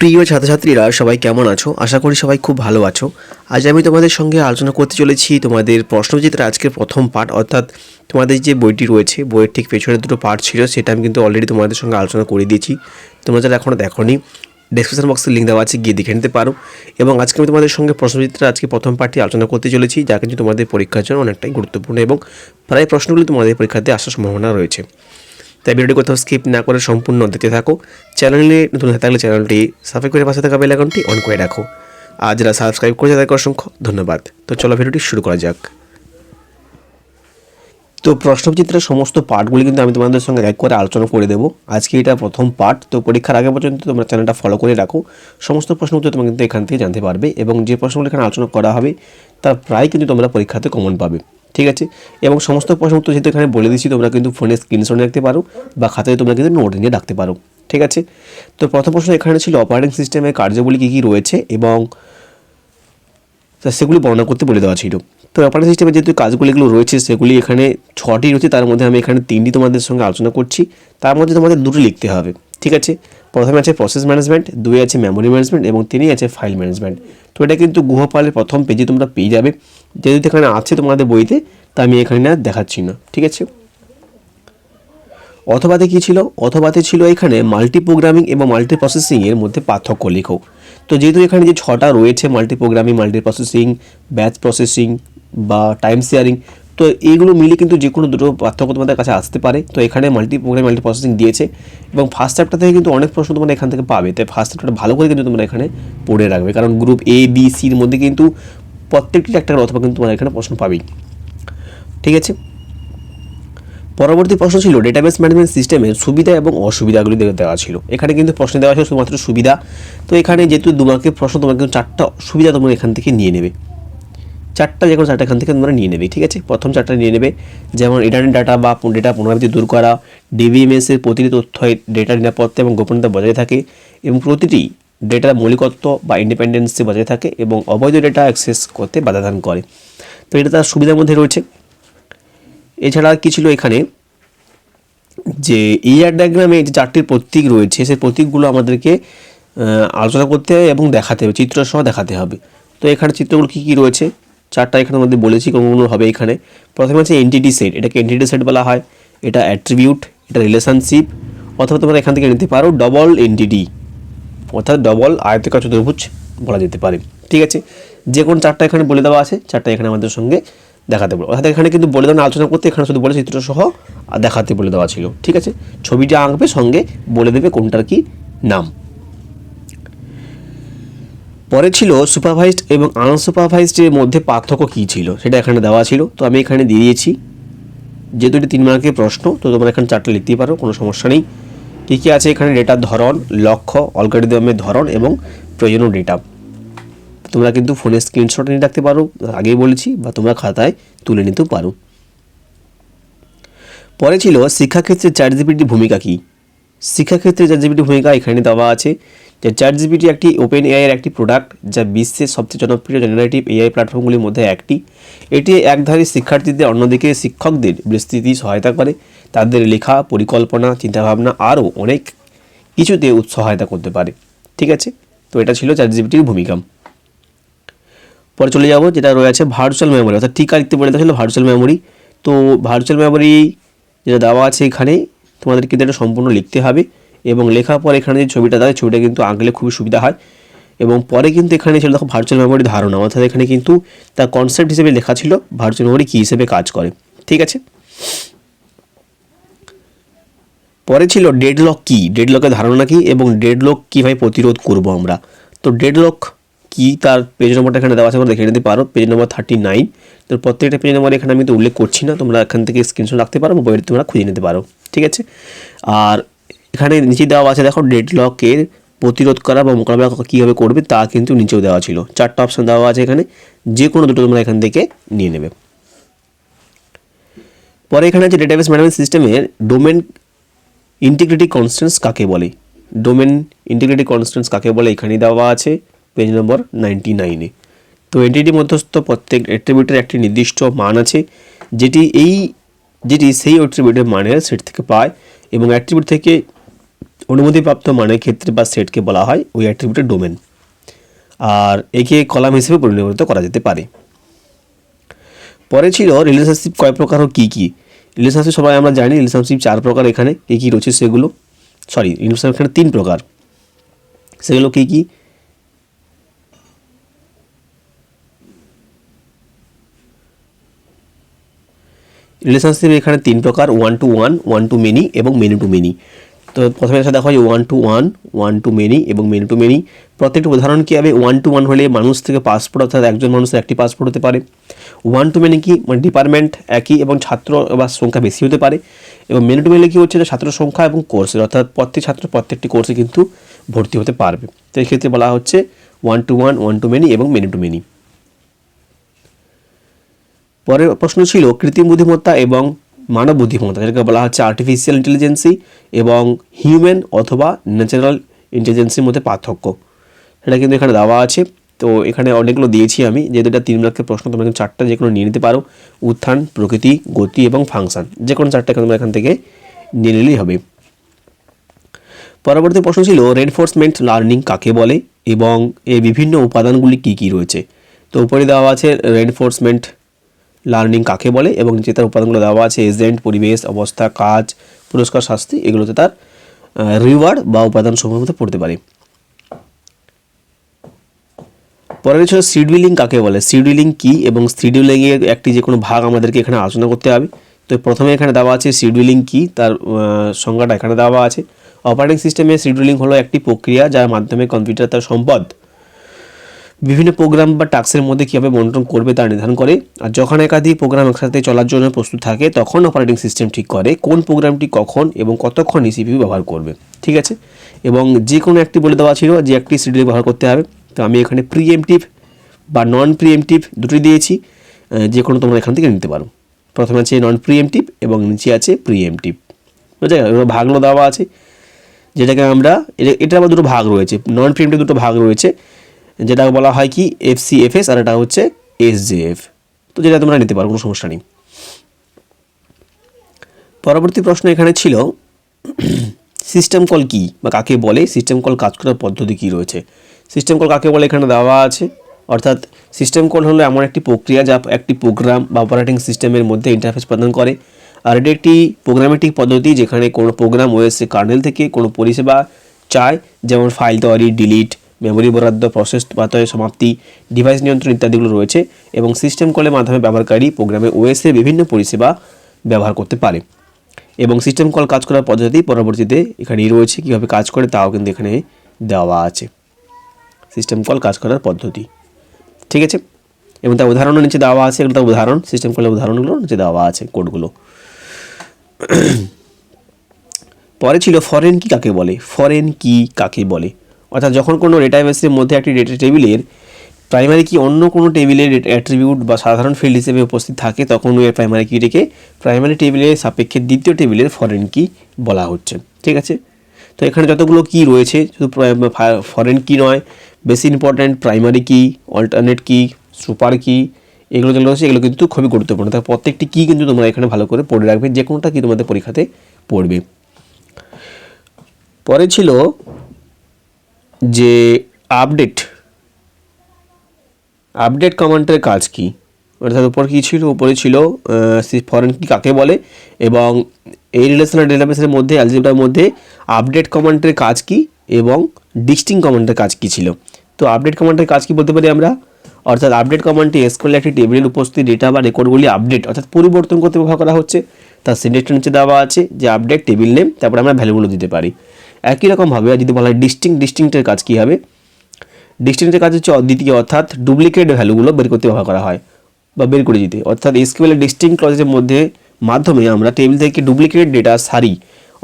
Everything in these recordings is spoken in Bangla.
প্রিয় ছাত্রছাত্রীরা, সবাই কেমন আছো? আশা করি সবাই খুব ভালো আছো। আজ আমি তোমাদের সঙ্গে আলোচনা করতে চলেছি তোমাদের প্রশ্নচিত্রের আজকের প্রথম পার্ট অর্থাৎ তোমাদের যে বইটি রয়েছে, বইয়ের ঠিক পেছনে দুটো পার্ট ছিল, সেটা আমি কিন্তু অলরেডি তোমাদের সঙ্গে আলোচনা করে দিয়েছি। তোমরা যারা এখনও দেখোনি ডেসক্রিপশন বক্সে লিঙ্ক দেওয়া আছে, গিয়ে দেখে নিতে পারো। এবং আজকে আমি তোমাদের সঙ্গে প্রশ্নচিত্রের আজকে প্রথম পার্টটি আলোচনা করতে চলেছি, যা কিন্তু তোমাদের পরীক্ষার জন্য অনেকটাই গুরুত্বপূর্ণ এবং প্রায় প্রশ্নগুলি তোমাদের পরীক্ষাতে আসার সম্ভাবনা রয়েছে। তাই ভিডিওটি কোথাও স্কিপ না করে সম্পূর্ণ দেখতে থাকো। চ্যানেলে নতুন হয়ে থাকলে চ্যানেলটি সাবস্ক্রাইব করে পাশে থাকা বেল আইকনটি অন করে রাখো। আর যারা সাবস্ক্রাইব করেছে তাদেরকে অসংখ্য ধন্যবাদ। তো চলো ভিডিওটি শুরু করা যাক। তো প্রশ্নচিত্রের সমস্ত পার্টগুলি কিন্তু আমি তোমাদের সঙ্গে এক করে আলোচনা করে দেবো। আজকে এটা প্রথম পার্ট তো পরীক্ষার আগে পর্যন্ত তোমরা চ্যানেলটা ফলো করে রাখো। সমস্ত প্রশ্ন উত্তর তোমরা কিন্তু এখান থেকে জানতে পারবে এবং যে প্রশ্নগুলো এখানে আলোচনা করা হবে, তার প্রায় কিন্তু তোমরা পরীক্ষাতে কমন পাবে। ঠিক আছে? এবং সমস্ত প্রশ্ন উত্তর যেহেতু এখানে বলে দিচ্ছি তোমরা কিন্তু ফোনে স্ক্রিনশট রাখতে পারো বা খাতায় তোমরা কিন্তু নোট নিয়ে রাখতে পারো। ঠিক আছে? তো প্রথম প্রশ্ন এখানে ছিল অপারেটিং সিস্টেমের কার্যবলী কী কী রয়েছে? এবং সেগুলি বর্ণনা করতে বলে দেওয়া ছিল। তো অপারেটিং সিস্টেমে যেহেতু কাজগুলিগুলো রয়েছে, সেগুলি এখানে ছটি রয়েছে, তার মধ্যে আমি এখানে তিনটি তোমাদের সঙ্গে আলোচনা করছি। তার মধ্যে তোমাদের দুটো লিখতে হবে, ঠিক আছে? প্রথমে আছে প্রসেস ম্যানেজমেন্ট দুই আছে মেমোরি ম্যানেজমেন্ট এবং তিনই আছে ফাইল ম্যানেজমেন্ট তো এটা কিন্তু গুহপালের প্রথম পেজে তোমরা পেয়ে যাবে। যেহেতু এখানে আছে তোমাদের বইতে, তা আমি এখানে আর দেখাচ্ছি না, ঠিক আছে? অথবাতে কী ছিল? অথবাতে ছিল এখানে মাল্টি প্রোগ্রামিং এবং মাল্টি প্রসেসিংয়ের মধ্যে পার্থক্য লেখো। তো যেহেতু এখানে যে ছটা রয়েছে multi programming multi processing batch processing বা টাইম শেয়ারিং তো এইগুলো মিলে কিন্তু যে কোনো দুটো পার্থক্য তোমাদের কাছে আসতে পারে। তো এখানে মাল্টি প্রোগ্রাম মাল্টি প্রসেসিং দিয়েছে এবং ফার্স্ট চ্যাপ্টার থেকে কিন্তু অনেক প্রশ্ন তোমরা এখান থেকে পাবে। তাই ফার্স্ট চ্যাপ্টারটা ভালো করে কিন্তু তোমরা এখানে পড়ে রাখবে। কারণ গ্রুপ এ বি সির মধ্যে কিন্তু প্রত্যেকটি একটা অথবা কিন্তু তোমরা এখানে প্রশ্ন পাবেই। ঠিক আছে? পরবর্তী প্রশ্ন ছিল ডেটাবেস ম্যানেজমেন্ট সিস্টেমের সুবিধা এবং অসুবিধাগুলি দেওয়া ছিল। এখানে কিন্তু প্রশ্ন দেওয়া ছিল শুধুমাত্র সুবিধা। তো এখানে যেহেতু দু মার্কের প্রশ্ন তোমার কিন্তু চারটা সুবিধা তোমরা এখান থেকে নিয়ে নেবে। চারটা যে কোনো চারটা এখান থেকে তোমরা নিয়ে নেবে, ঠিক আছে? প্রথম চারটা নিয়ে নেবে, যেমন ইন্টারনেট ডাটা বা ডেটা পুনরাবৃত্তি দূর করা ডিবিএমএস এর প্রতিটি তথ্য ডেটা নিরাপত্তা এবং গোপনীয়তা বজায় থাকে এবং প্রতিটি ডেটার মৌলিকত্ব বা ইন্ডিপেন্ডেন্সি বজায় থাকে এবং অবৈধ ডেটা অ্যাক্সেস করতে বাধাদান করে। তো এটা তার সুবিধার মধ্যে রয়েছে। এছাড়া কী ছিল এখানে? যে ইয়ার ডায়াগ্রামে যে চারটির প্রতীক রয়েছে, সেই প্রতীকগুলো আমাদেরকে আলোচনা করতে হবে এবং দেখাতে হবে, চিত্রসহ দেখাতে হবে। তো এখানে চিত্রগুলো কী কী রয়েছে? চারটা এখানে মধ্যে বলেছি কোনগুলো হবে এখানে। প্রথমে আছে এনটিটি সেট এটাকে এনটিটি সেট বলা হয়। এটা অ্যাট্রিবিউট এটা রিলেশনশিপ অথবা তোমরা এখান থেকে নিতে পারো ডবল এনটিটি অর্থাৎ ডবল আয়তকার চতুর্ভুজ বলা যেতে পারে। ঠিক আছে? যে কোন চারটা এখানে বলে দেওয়া আছে, চারটা এখানে আমাদের সঙ্গে দেখাতে বলো অর্থাৎ এখানে কিন্তু বলে দেওয়া, আলোচনা করতে এখানে শুধু বলে চিত্রসহ দেখাতে বলে দেওয়া ছিল। ঠিক আছে? ছবিটা আঁকবে, সঙ্গে বলে দেবে কোনটার কি নাম। পরে ছিল সুপারভাইজড এবং আনসুপারভাইজডের মধ্যে পার্থক্য কী ছিল? সেটা এখানে দেওয়া ছিল। তো আমি এখানে দিয়ে দিয়েছি। যেহেতু এটি তিন মার্কের প্রশ্ন, তো তোমরা এখানে চারটে লিখতেই পারো, কোনো সমস্যা নেই। কী কী আছে এখানে? ডেটার ধরন, লক্ষ্য অলগারিদমের ধরন এবং প্রয়োজনীয় ডেটা তোমরা কিন্তু ফোনে স্ক্রিনশট নিয়ে রাখতে পারো, আগেই বলেছি, বা তোমরা খাতায় তুলে নিতেও পারো। পরে ছিল শিক্ষাক্ষেত্রে চ্যাট জিপিটির ভূমিকা কী? শিক্ষাক্ষেত্রে চ্যাট জিপিটির ভূমিকা এখানে দেওয়া আছে যে চ্যাট জিপিটি একটি ওপেন এআই এর একটি প্রোডাক্ট যা বিশ্বের সবচেয়ে জনপ্রিয় জেনারেটিভ এআই প্ল্যাটফর্মগুলির মধ্যে একটি। এটি একধারে শিক্ষার্থীদের, অন্যদিকে শিক্ষকদের বিস্তৃতি সহায়তা করে। তাদের লেখা, পরিকল্পনা, চিন্তাভাবনা আরও অনেক কিছুতে উৎসহায়তা করতে পারে। ঠিক আছে? তো এটা ছিল চ্যাট জিপিটির ভূমিকা। পরে চলে যাব, যেটা রয়েছে ভার্চুয়াল মেমোরি অর্থাৎ টিকা লিখতে বলে ছিল ভার্চুয়াল মেমোরি তো ভার্চুয়াল মেমোরি যেটা দেওয়া আছে এখানে তোমাদের কিন্তু এটা সম্পূর্ণ লিখতে হবে। এবং লেখার পর এখানে যে ছবিটা দেয় ছবিটা কিন্তু আঁকলে খুবই সুবিধা হয়। এবং পরে কিন্তু এখানে ছিল, দেখো ভার্চুয়াল মেমোরি ধারণা। অর্থাৎ এখানে কিন্তু তার কনসেপ্ট হিসেবে লেখা ছিল ভার্চুয়াল মেমোরি কী হিসেবে কাজ করে। ঠিক আছে? পরে ছিল ডেডলক কি? ডেডলকের ধারণা কী? এবং ডেডলক কীভাবে প্রতিরোধ করব আমরা? তো ডেডলক কি? তার পেজ নম্বরটা এখানে দেওয়া আছে দেখে নিতে পারো। পেজ নম্বর থার্টি নাইন তো প্রত্যেকটা পেজ নম্বর এখানে আমি তো উল্লেখ করছি না, তোমরা এখান থেকে স্ক্রিনশট রাখতে পারো বা বইয়ের তোমরা খুঁজে নিতে পারো। ঠিক আছে? আর এখানে নিচে দেওয়া আছে, দেখো ডেডলকের প্রতিরোধ করা বা মোকাবিলা কীভাবে করবে তা কিন্তু নিচেও দেওয়া ছিল। চারটা অপশান দেওয়া আছে এখানে যে কোনো দুটো তোমরা এখান থেকে নিয়ে নেবে। পরে এখানে আছে ডেটাবেস ম্যানেজমেন্ট সিস্টেমের ডোমেন ইন্টিগ্রিটি কনস্ট্যান্স কাকে বলে? ডোমেন ইন্টিগ্রিটি কনস্ট্যান্স কাকে বলে? এখানে দেওয়া আছে পেজ নম্বর নাইনটি নাইনে তো এন্টিটি মধ্যস্থ প্রত্যেক অ্যাট্রিবিউটের একটি নির্দিষ্ট মান আছে, যেটি এই, যেটি সেই অ্যাট্রিবিউটের মানের সেট থেকে পায় এবং অ্যাট্রিবিউট থেকে অনুমতিপ্রাপ্ত মানের ক্ষেত্রে বা সেটকে বলা হয় ওই অ্যাট্রিবিউটের ডোমেন আর একে কলাম হিসেবে পরিণত করা যেতে পারে। পরে ছিল রিলেশনশিপ কয় প্রকার ও কী কী? রিলেশনশিপ সবাই আমরা জানি রিলেশনশিপ চার প্রকার এখানে। কী কী রয়েছে সেগুলো? সরি রিলেশনশিপ এখানে তিন প্রকার। সেগুলো কী কী? রিলেশনশিপ এখানে তিন প্রকার one to one one to many এবং মেনি টু মেনি প্রথমে একটা দেখা হয় one to one one to many এবং মেনি টু মেনি প্রত্যেকটা উদাহরণ কী হবে? ওয়ান টু ওয়ান হলে মানুষ থেকে পাসপোর্ট অর্থাৎ একজন মানুষের একটি পাসপোর্ট হতে পারে। ওয়ান টু মেনি কি? মানে ডিপার্টমেন্ট একই এবং ছাত্র বা সংখ্যা বেশি হতে পারে। এবং মেনি টু মেনি কী হচ্ছে? যে ছাত্র সংখ্যা এবং কোর্সের অর্থাৎ প্রত্যেক ছাত্র প্রত্যেকটি কোর্সে কিন্তু ভর্তি হতে পারবে। তো এই ক্ষেত্রে বলা হচ্ছে one to one one to many এবং মেনি টু মেনি পরের প্রশ্ন ছিল কৃত্রিম বুদ্ধিমত্তা এবং মানব বুদ্ধিমত্তা যেটাকে বলা হচ্ছে আর্টিফিশিয়াল ইন্টেলিজেন্সি এবং হিউম্যান অথবা ন্যাচারাল ইন্টেলিজেন্সির মধ্যে পার্থক্য। সেটা কিন্তু এখানে দেওয়া আছে। তো এখানে অনেকগুলো দিয়েছি আমি। যেহেতু এটা তিন মার্কের প্রশ্ন, তোমরা কিন্তু চারটা যে কোনো নিয়ে নিতে পারো। উত্থান, প্রকৃতি, গতি এবং ফাংশন যে কোনো চারটা তোমরা এখান থেকে নিয়ে নিলেই হবে। পরবর্তী প্রশ্ন ছিল রেনফোর্সমেন্ট লার্নিং কাকে বলে এবং এর বিভিন্ন উপাদানগুলি কী কী রয়েছে? তো উপরে দেওয়া আছে রেনফোর্সমেন্ট লার্নিং কাকে বলে এবং নিচে তার উপাদানগুলো দেওয়া আছে এজেন্ট পরিবেশ, অবস্থা, কাজ, পুরস্কার, শাস্তি এগুলোতে তার রিওয়ার্ড বা উপাদান সমূহের মধ্যে পড়তে পারে। পরের ছিল শিডিউলিং কাকে বলে? শিডিউলিং কি এবং শিডিউলিংয়ের একটি যে কোনো ভাগ আমাদেরকে এখানে আলোচনা করতে হবে। তো প্রথমে এখানে দেওয়া আছে শিডিউলিং কি, তার সংজ্ঞাটা এখানে দেওয়া আছে। অপারেটিং সিস্টেমে শিডিউলিং হলো একটি প্রক্রিয়া যার মাধ্যমে কম্পিউটার তার সম্পদ বিভিন্ন প্রোগ্রাম বা টাস্কের মধ্যে কীভাবে বন্টন করবে তা নির্ধারণ করে। আর যখন একাধিক প্রোগ্রাম একসাথে চলার জন্য প্রস্তুত থাকে, তখন অপারেটিং সিস্টেম ঠিক করে কোন প্রোগ্রামটি কখন এবং কতক্ষণ সিপিইউ ব্যবহার করবে। ঠিক আছে? এবং যে কোনো একটি বলে দেওয়া ছিল যে একটি সিডিউল ব্যবহার করতে হবে। তো আমি এখানে প্রিএমটিভ বা নন প্রিএমটিভ দুটি দিয়েছি। যে কোনো তোমরা এখান থেকে নিতে পারো। প্রথমে আছে নন প্রিএমটিভ এবং নিচে আছে প্রিএমটিভ বুঝা গেল ভাগগুলো দেওয়া আছে। যেটাকে আমরা, এটা- এটার আবার দুটো ভাগ রয়েছে। নন প্রিএমটিভ দুটো ভাগ রয়েছে। যেটা বলা হয় কি F C F S R এটা হচ্ছে এস জে এফ তো যেটা তোমরা নিতে পারো, কোনো সমস্যা নেই। পরবর্তী প্রশ্ন এখানে ছিল সিস্টেম কল কি বা কাকে বলে সিস্টেম কল কাজ করার পদ্ধতি কি রয়েছে? সিস্টেম কল কাকে বলে এখানে দেওয়া আছে? অর্থাৎ সিস্টেম কল হলো এমন একটি প্রক্রিয়া যা একটি প্রোগ্রাম বা অপারেটিং সিস্টেমের মধ্যে ইন্টারফেস প্রদান করে। আর এটি একটি প্রোগ্রামেটিক পদ্ধতি যেখানে কোনো প্রোগ্রাম ওয়েসে কার্নেল থেকে কোনো পরিষেবা চায়, যেমন ফাইল তৈরি ডিলিট মেমরি বরাদ্দ প্রসেস বাতয়ের সমাপ্তি ডিভাইস নিয়ন্ত্রণ ইত্যাদিগুলো রয়েছে এবং সিস্টেম কলের মাধ্যমে ব্যবহারকারী প্রোগ্রামে ওএসএ বিভিন্ন পরিষেবা ব্যবহার করতে পারে। এবং সিস্টেম কল কাজ করার পদ্ধতি পরবর্তীতে এখানেই রয়েছে, কীভাবে কাজ করে তাও কিন্তু এখানে দেওয়া আছে। সিস্টেম কল কাজ করার পদ্ধতি। ঠিক আছে? এবং তার উদাহরণও নিচে দেওয়া আছে, এগুলো তার উদাহরণ সিস্টেম কলের উদাহরণগুলো নিচে দেওয়া আছে কোডগুলো পরে ছিল ফরেন কি কাকে বলে? ফরেন কি কাকে বলে? অর্থাৎ যখন কোনো ডেটাবেসের মধ্যে একটি ডেটা টেবিলের প্রাইমারি কি অন্য কোনো টেবিলের অ্যাট্রিবিউট বা সাধারণ ফিল্ড হিসেবে উপস্থিত থাকে, তখন ওই প্রাইমারি কিটিকে প্রাইমারি টেবিলের সাপেক্ষে দ্বিতীয় টেবিলের ফরেন কি বলা হচ্ছে। ঠিক আছে? তো এখানে যতগুলো কি রয়েছে, শুধু ফরেন কি নয়, বেশি important primary key alternate key super key এগুলো যেগুলো রয়েছে, এগুলো কিন্তু খুবই গুরুত্বপূর্ণ। তার প্রত্যেকটি কী কিন্তু তোমরা এখানে ভালো করে পড়ে রাখবে যে কোনোটা কি তোমাদের পরীক্ষাতে পড়বে। পরে ছিল যে আপডেট আপডেট কমান্ডের কাজ কি? অর্থাৎ উপর কী ছিল? উপরে ছিল ফরেন কি কাকে বলে? এবং এই রিলেশনাল ডেটাবেসের মধ্যে অ্যালজেব্রার মধ্যে আপডেট কমান্ডের কাজ কি? এবং ডিস্টিং কমান্ডের কাজ কি ছিল? তো আপডেট কমান্ডের কাজ কি বলতে পারি আমরা? অর্থাৎ আপডেট কমান্ডটি এস করলে একটি টেবিলের উপস্থিত ডেটা বা রেকর্ডগুলি আপডেট অর্থাৎ পরিবর্তন করতে ব্যবহার করা হচ্ছে। তার সিন্ডেক্সটা নিচে দেওয়া আছে যে আপডেট টেবিল নেম তারপরে আমরা ভ্যালুগুলো দিতে পারি। একই রকমভাবে যদি বলা হয় ডিস্টিং ডিস্টিংটের কাজ কী হবে? ডিস্টিংটের কাজ হচ্ছে দ্বিতীয় অর্থাৎ ডুপ্লিকেট ভ্যালুগুলো বের করতে ব্যবহার করা হয় বা বের করে দিতে। অর্থাৎ এসকিউএল ডিস্টিং ক্লজের মধ্যে মাধ্যমে আমরা টেবিল থেকে ডুপ্লিকেট ডেটা সারি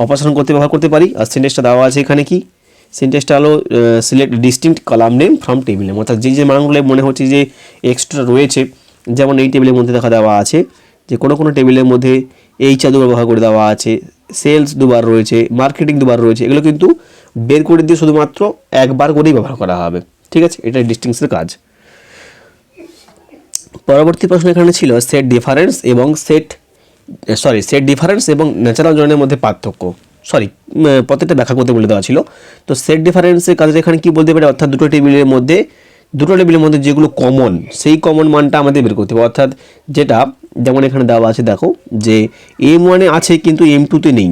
অপারেশন করতে ব্যবহার করতে পারি। আর সিন্টেক্সটা দেওয়া আছে এখানে কি? সিন্টেক্সটা হলো select distinct column name from table name অর্থাৎ যে যে মানগুলো মনে হচ্ছে যে এক্সট্রা রয়েছে, যেমন এই টেবিলের মধ্যে দেখা দেওয়া আছে যে কোনো কোনো টেবিলের মধ্যে এই চাদু ব্যবহার করে দেওয়া আছে সেলস দুবার রয়েছে মার্কেটিং দুবার রয়েছে, এগুলো কিন্তু বের করে দিয়ে শুধুমাত্র একবার করেই ব্যবহার করা হবে, ঠিক আছে? এটা ডিস্টিংসের কাজ। পরবর্তী প্রশ্ন এখানে ছিল সেট ডিফারেন্স এবং সেট সরি সেট ডিফারেন্স এবং ন্যাচারাল জয়েনের মধ্যে পার্থক্য। সরি প্রত্যেকটা ব্যাখ্যা করতে বলে দেওয়া ছিল। তো সেট ডিফারেন্সের কাজে এখানে কি বলতে পারে? অর্থাৎ দুটো টেবিলের মধ্যে, দুটো টেবিলের মধ্যে যেগুলো কমন সেই কমন মানটা আমাদের বের করতে হবে। অর্থাৎ যেটা যেমন এখানে দেওয়া আছে, দেখো, যে এম ওয়ানে আছে কিন্তু এম টুতে নেই।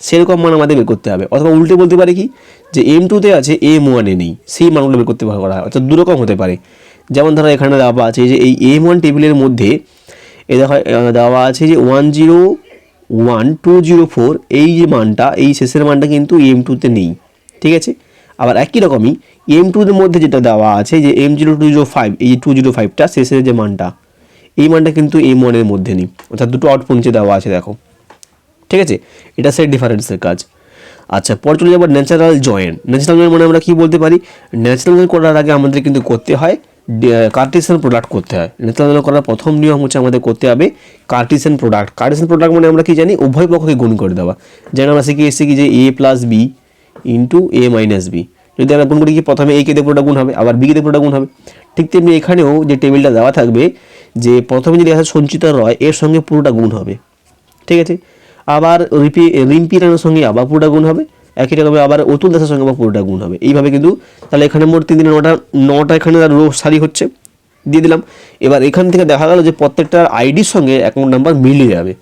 সেরকম মান আমাদের বের করতে হবে। অথবা উল্টে বলতে পারে কি? যে এম টুতে আছে এম ওয়ানে নেই। সেই মানগুলো বের করতে করা হয়। অর্থাৎ দুরকম হতে পারে। যেমন ধরো, এখানে দেওয়া আছে যে এই এম ওয়ান টেবিলের মধ্যে এ দেখা দেওয়া আছে যে one zero one two zero four এই যে মানটা, এই শেষের মানটা কিন্তু এম টুতে নেই। ঠিক আছে? আবার একই রকমই এম টুর মধ্যে যেটা দেওয়া আছে যে M zero two zero five এই যে টু জিরো ফাইভটা শেষের যে মানটা এই মানটা কিন্তু এম ওয়ানের মধ্যে নেই। অর্থাৎ দুটো আউটপুট দেওয়া আছে, দেখো। ঠিক আছে? এটা সেট ডিফারেন্সের কাজ। আচ্ছা পরে চলে যাব ন্যাচারাল জয়েন্ট ন্যাচারাল জয়েন্ট মানে আমরা কী বলতে পারি? ন্যাচারাল জয়েন্ট করার আগে আমাদের কিন্তু করতে হয় কার্টিসিয়ান প্রোডাক্ট করতে হয়। ন্যাচারাল জয়েন্ট করার প্রথম নিয়ম হচ্ছে আমাদের করতে হবে কার্টিসিয়ান প্রোডাক্ট কার্টিসিয়ান প্রোডাক্ট মানে আমরা কি জানি? উভয় পক্ষকে গুণ করে দেওয়া। যেন আমরা শিখে এসেছি কি যে A plus B into A minus B যদি আমরা গুণ করি কি? প্রথমে এ কে দিয়ে পুরোটা গুণ হবে, আবার বি কে দিয়ে পুরোটা গুণ হবে। ঠিক তেমনি এখানেও যে টেবিলটা দেওয়া থাকবে, যে প্রথমে যদি আসে সঞ্চিত রয়, এর সঙ্গে পুরোটা গুণ হবে। ঠিক আছে? আবার রিপি, রিম্পি রানার সঙ্গে আবার পুরোটা গুণ হবে। একই রকম আবার অতুল দাসের সঙ্গে আবার পুরোটা গুণ হবে। এইভাবে কিন্তু তাহলে এখানে মোট তিন দিনে নটা নটা এখানে তার রো সারি হচ্ছে। দিয়ে দিলাম। এবার এখান থেকে দেখা গেল যে প্রত্যেকটার আইডির সঙ্গে অ্যাকাউন্ট নাম্বার মিলে যাবে।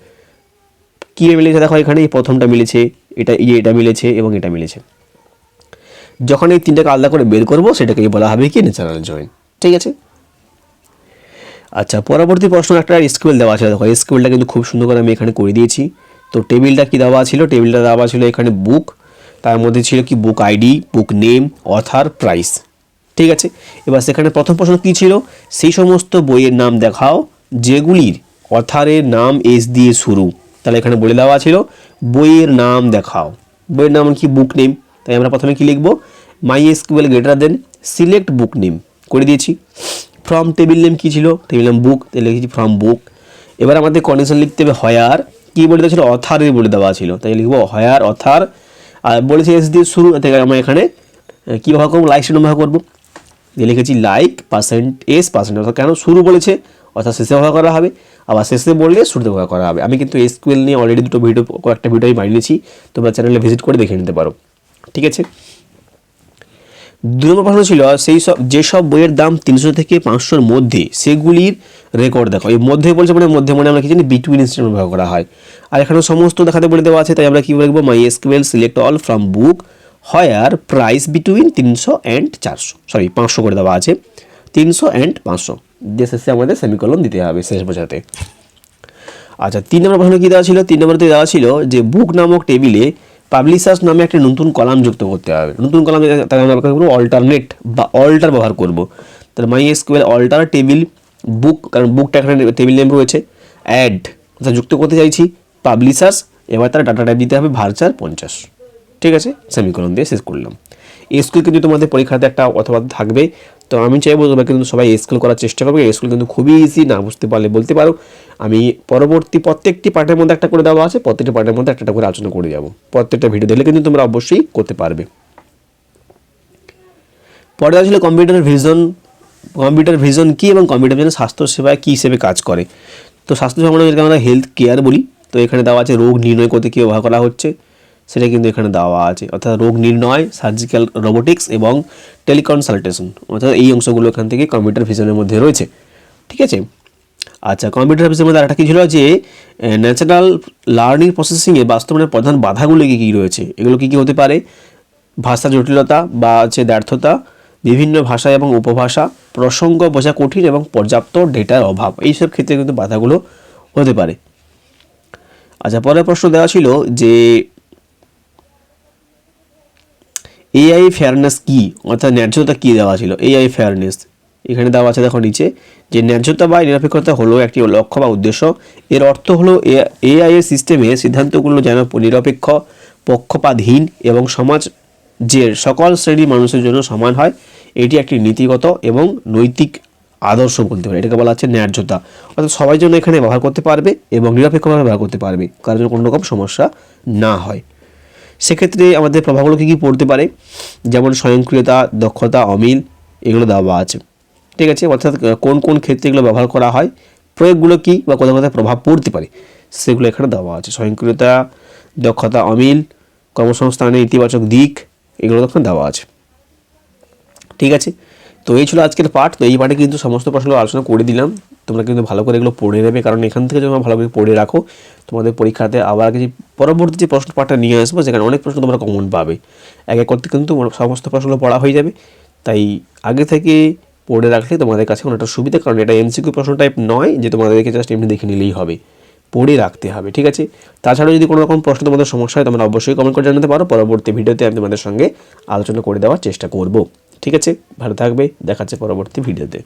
কী মিলেছে? দেখো এখানে প্রথমটা মিলেছে, এটা, এই এটা মিলেছে এবং এটা মিলেছে। যখন এই তিনটাকে আলাদা করে বের করব, সেটাকেই বলা হবে কি ন্যাচারাল জয়েন ঠিক আছে? আচ্ছা পরবর্তী প্রশ্ন, একটা স্কুয়েল দেওয়া আছে দেখো স্কুয়েলটা কিন্তু খুব সুন্দর করে আমি এখানে করে দিয়েছি। তো টেবিলটা কি দেওয়া ছিল? টেবিলটা দেওয়া ছিল এখানে বুক তার মধ্যে ছিল কি? Book ID book name author price ঠিক আছে? এবার সেখানে প্রথম প্রশ্ন কী ছিল? সেই সমস্ত বইয়ের নাম দেখাও, যেগুলির অথারের নাম এস দিয়ে শুরু। তাহলে এখানে বলে দেওয়া ছিল, বইয়ের নাম দেখাও। বইয়ের নাম কি? বুক নেম তাই আমরা প্রথমে কি লিখব? My SQL greater than select book name করে দিয়েছি। ফ্রম টেবিল নেম কী ছিল? টেবিল নেম বুক তাই লিখেছি ফ্রম বুক এবার আমাদের কন্ডিশন লিখতে হবে হয়ার কী বলে দেওয়া ছিল? অথারের বলে দেওয়া ছিল। তাই লিখব হয়ার অথার আর বলেছি এস দিয়ে শুরু থেকে আমরা এখানে কী ব্যবহার করব? লাইক স্টেটমেন্ট ব্যবহার করব। দিয়ে লিখেছি লাইক পার্সেন্ট এস পার্সেন্ট অর্থাৎ কেন? শুরু বলেছে, অর্থাৎ শেষে ব্যবহার করা হবে। আবার শেষে বললে শুরুতে ব্যবহার করা হবে। আমি কিন্তু এসকিউএল নিয়ে অলরেডি দুটো ভিডিও কয়েকটা ভিডিও আমি বানিয়েছি। তোমরা চ্যানেলে ভিজিট করে দেখে নিতে পারো। ঠিক আছে? দুই নম্বর প্রশ্ন ছিল, সেই সব যেসব বইয়ের দাম তিনশো থেকে পাঁচশোর মধ্যে, সেগুলির রেকর্ড দেখো। এই মধ্যে বলছে মানে মধ্যে মানে আমরা কি জানি? বিটুইন ইনস্ট্যান্ট ব্যবহার করা হয়। আর এখানে সমস্ত দেখাতে বলে দেওয়া আছে, তাই আমরা কি বলব my SQL select all from book where price between তিনশো অ্যান্ড চারশো। সরি পাঁচশো করে দেওয়া আছে। তিনশো অ্যান্ড পাঁচশো। যে শেষে আমাদের সেমিকলন দিতে হবে শেষ বোঝাতে। আচ্ছা তিন নম্বর প্রশ্ন কী দেওয়া ছিল? তিন নম্বরতে দেওয়া ছিল যে বুক নামক টেবিলে পাবলিশার্স নামে একটা নতুন কলাম যুক্ত করতে হবে। নতুন কলাম তাকে আমরা করব অল্টারনেট বা অল্টার ব্যবহার করব। তাহলে my SQL alter table book কারণ বুকটা এখানে টেবিল নেম রয়েছে অ্যাড অর্থাৎ যুক্ত করতে চাইছি পাবলিশার্স এবার তারা ডাটা টাইপ দিতে হবে ভার্চার পঞ্চাশ। ঠিক আছে? সেমিকলন দিয়ে শেষ করলাম। স্কুল কিন্তু তোমাদের পরীক্ষাতে একটা অথবা থাকবে। তো আমি চাইব তোমরা কিন্তু সবাই স্কুল করার চেষ্টা করবে। স্কুল কিন্তু খুবই ইজি না বুঝতে পারলে বলতে পারো। আমি পরবর্তী প্রত্যেকটি পার্টের মধ্যে একটা করে দেওয়া আছে, প্রত্যেকটি পার্টের মধ্যে একটা করে আলোচনা করে যাব। প্রত্যেকটা ভিডিও দিলে কিন্তু তোমরা অবশ্যই করতে পারবে। পরে আসলে কম্পিউটার ভিজন কম্পিউটার ভিজন কী এবং কম্পিউটার ভিজন স্বাস্থ্য সেবায় কী হিসেবে কাজ করে? তো স্বাস্থ্য সেবা মানে যেটাকে আমরা হেলথ কেয়ার বলি, তো এখানে দেওয়া আছে রোগ নির্ণয় করতে কী ব্যবহার করা হচ্ছে? সেটা কিন্তু এখানে দেওয়া আছে। অর্থাৎ রোগ নির্ণয় সার্জিক্যাল রোবোটিক্স এবং টেলিকনসালটেশন অর্থাৎ এই অংশগুলো এখান থেকে কম্পিউটার ভিশনের মধ্যে রয়েছে। ঠিক আছে? আচ্ছা কম্পিউটার ভিশনের মধ্যে আরেকটা কী ছিল যে ন্যাচারাল লার্নিং প্রসেসিংয়ে বাস্তবায়নের প্রধান বাধাগুলো কী কী রয়েছে? এগুলো কী কী হতে পারে? ভাষা জটিলতা বা হচ্ছে ব্যর্থতা, বিভিন্ন ভাষা এবং উপভাষা, প্রসঙ্গ বোঝা কঠিন এবং পর্যাপ্ত ডেটার অভাব। এইসব ক্ষেত্রে কিন্তু বাধাগুলো হতে পারে। আচ্ছা পরের প্রশ্ন দেওয়া ছিল যে এআই ফেয়ারনেস কি? অর্থাৎ ন্যায্যতা কি দেওয়া ছিল? এআই ফেয়ারনেস এখানে দেওয়া আছে, দেখো নিচে, যে ন্যায্যতা বা নিরপেক্ষতা হলো একটি লক্ষ্য বা উদ্দেশ্য। এর অর্থ হলো এআই এর সিস্টেমে সিদ্ধান্তগুলো যেন নিরপেক্ষ, পক্ষপাতহীন এবং সমাজ যে সকল শ্রেণির মানুষের জন্য সমান হয়। এটি একটি নীতিগত এবং নৈতিক আদর্শ বলতে পারে। এটাকে বলা হচ্ছে ন্যায্যতা। অর্থাৎ সবাই জন্য এখানে ব্যবহার করতে পারবে এবং নিরপেক্ষভাবে ব্যবহার করতে পারবে। কারোর জন্য কোনো রকম সমস্যা না হয়। সেক্ষেত্রে আমাদের প্রভাবগুলো কী কী পড়তে পারে? যেমন স্বয়ংক্রিয়তা, দক্ষতা, অমিল, এগুলো দেওয়া আছে। ঠিক আছে? অর্থাৎ কোন কোন ক্ষেত্রে এগুলো ব্যবহার করা হয়, প্রয়োগগুলো কী বা কোথাও কোথায় প্রভাব পড়তে পারে, সেগুলো এখানে দেওয়া আছে। স্বয়ংক্রিয়তা, দক্ষতা, অমিল, কর্মসংস্থানের ইতিবাচক দিক, এগুলো তখন দেওয়া আছে। ঠিক আছে? তো এই ছিল আজকের পাঠ। তো এই পাঠে কিন্তু সমস্ত প্রশ্নগুলো আলোচনা করে দিলাম। তোমরা কিন্তু ভালো করে এগুলো পড়ে নেবে, কারণ এখান থেকে তোমরা ভালো করে পড়ে রাখো। তোমাদের পরীক্ষাতে আবার যে পরবর্তী যে প্রশ্ন পাঠটা নিয়ে আসব, সেখানে অনেক প্রশ্ন তোমরা কমন পাবে। এক এক করতে কিন্তু সমস্ত প্রশ্নগুলো পড়া হয়ে যাবে। তাই আগে থেকে পড়ে রাখলে তোমাদের কাছে অনেকটা সুবিধা, কারণ এটা এমসিকিউ প্রশ্ন টাইপ নয়, যে তোমাদেরকে জাস্ট এমনি দেখে নিলেই হবে। পড়ে রাখতে হবে, ঠিক আছে? তাছাড়া যদি কোনো রকম প্রশ্ন তোমাদের সমস্যা হয়, তোমরা অবশ্যই কমেন্ট করে জানাতে পারো। পরবর্তী ভিডিওতে আমি তোমাদের সঙ্গে আলোচনা করে দেওয়ার চেষ্টা করব, ঠিক আছে? ভালো থাকবে, দেখাচ্ছে পরবর্তী ভিডিওতে